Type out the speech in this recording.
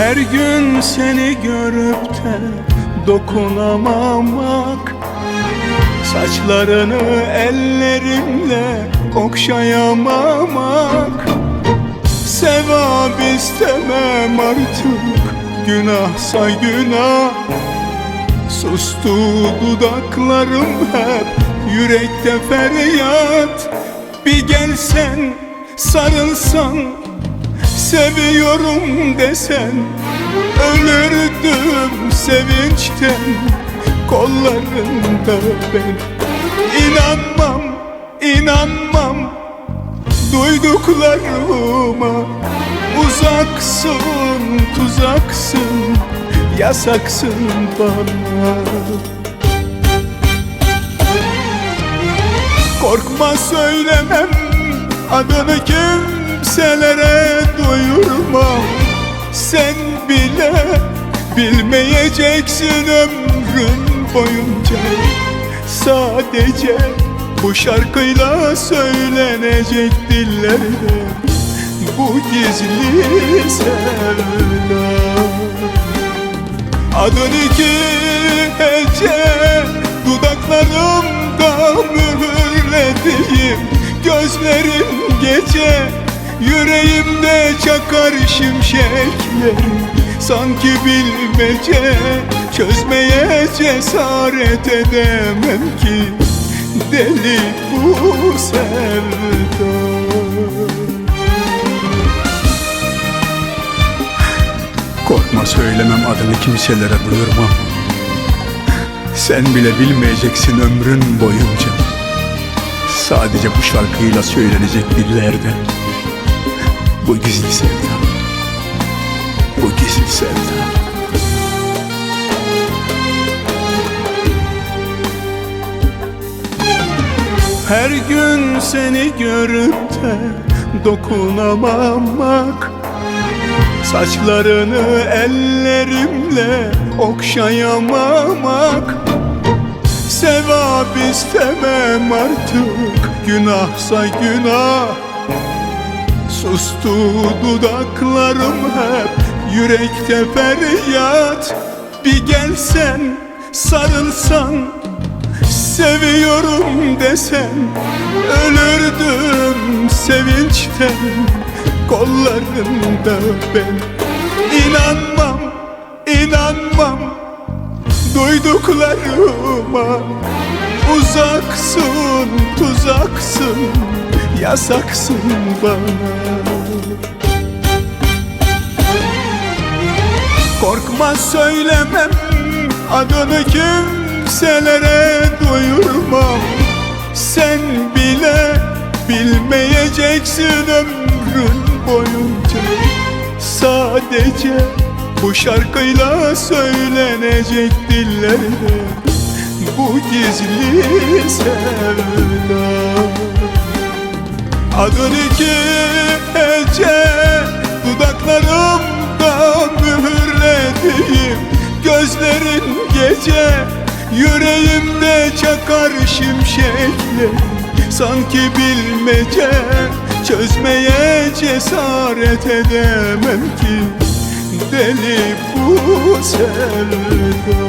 Her gün seni görüp de dokunamamak. Saçlarını ellerimle okşayamamak. Sevap istemem artık Günahsa günah. Sustu dudaklarım hep Yürekte feryat. Bir gelsen sarılsan Seviyorum desen Ölürdüm sevinçten. Kollarında ben İnanmam, inanmam. Duyduklarıma Uzaksın, tuzaksın Yasaksın bana. Korkma söylemem Adını kimselere Sen bile bilmeyeceksin ömrün boyunca. Sadece bu şarkıyla söylenecek dillerde Bu gizli sevda. Adın iki hece Dudaklarımda mühürlediğim Gözlerim gece Yüreğimde çakar şimşekler Sanki bilmece Çözmeye cesaret edemem ki. Deli bu sevda. Korkma söylemem adını kimselere duyurmam Sen bile bilmeyeceksin ömrün boyunca. Sadece bu şarkıyla söylenecek dillerde Bu gizli sevda. Bu gizli sevda. Her gün seni görüp de dokunamamak Saçlarını ellerimle okşayamamak. Sevap istemem artık günahsa günah Sustu dudaklarım hep. Yürekte feryat Bir gelsen sarılsan. Seviyorum desen Ölürdüm sevinçten. Kollarında ben İnanmam, inanmam. Duyduklarıma Uzaksın, tuzaksın Yasaksın bana. Korkma söylemem. Adını kimselere duyurmam. Sen bile bilmeyeceksin ömrün boyunca. Sadece bu şarkıyla söylenecek dillerde Bu gizli sevda Adın iki hece Dudaklarımda mühürlediğim Gözlerin gece Yüreğimde çakar şimşekler Sanki bilmece Çözmeye cesaret edemem ki Deli bu sevda